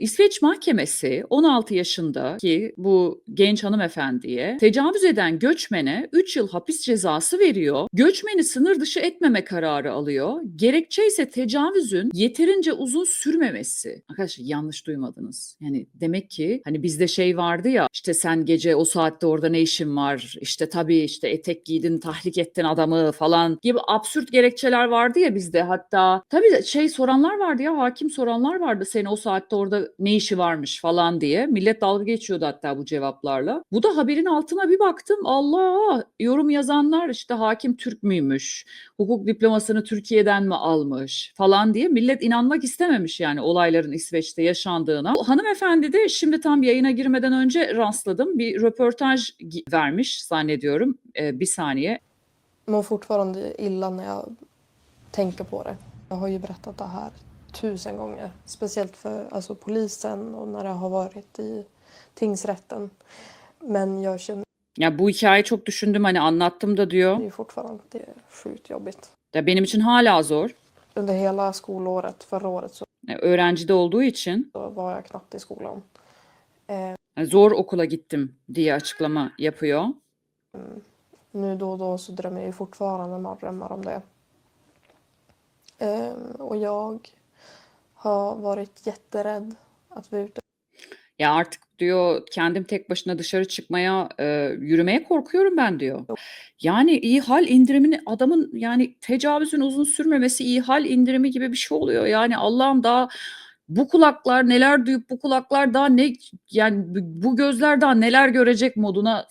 İsveç mahkemesi 16 yaşındaki bu genç hanımefendiye tecavüz eden göçmene 3 yıl hapis cezası veriyor. Göçmeni sınır dışı etmeme kararı alıyor. Gerekçe ise tecavüzün yeterince uzun sürmemesi. Arkadaşlar yanlış duymadınız. Yani demek ki hani bizde şey vardı ya işte sen gece o saatte orada ne işin var? İşte tabii işte etek giydin, tahrik ettin adamı falan gibi absürt gerekçeler vardı ya bizde. Hatta tabii şey soranlar vardı ya hakim soranlar vardı seni o saatte orada ne işi varmış falan diye. Millet dalga geçiyordu hatta bu cevaplarla. Bu da haberin altına bir baktım. Allah yorum yazanlar işte hakim Türk müymüş? Hukuk diplomasını Türkiye'den mi almış falan diye millet inanmak istememiş yani olayların İsveç'te yaşandığına. Bu hanımefendi de şimdi tam yayına girmeden önce rastladım. Bir röportaj vermiş zannediyorum. Ee, bir saniye. mår fortfarande illa när jag tänker på det. Jag har ju berättat det här tusen gånger. Speciellt för alltså, polisen och när det har varit i tingsrätten. Men jag känner Ya bu hikayeyi çok düşündüm hani anlattım da diyor. ju fortfarande att det är sjukt jobbigt. Ya benim için hala zor. Under hela skolåret förra året så Yani öğrencide olduğu için var jag knappt i skolan. Eh, yani zor okula gittim diye açıklama yapıyor. nu då och då så drömmer jag ju fortfarande mardrömmar om det. Eh, och jag har varit jätterädd att vara ute Ya artık diyor kendim tek başına dışarı çıkmaya, e, yürümeye korkuyorum ben diyor. Yani iyi hal indirimini adamın yani tecavüzün uzun sürmemesi iyi hal indirimi gibi bir şey oluyor. Yani Allah'ım daha bu kulaklar neler duyup bu kulaklar daha ne yani bu bu gözler daha neler görecek moduna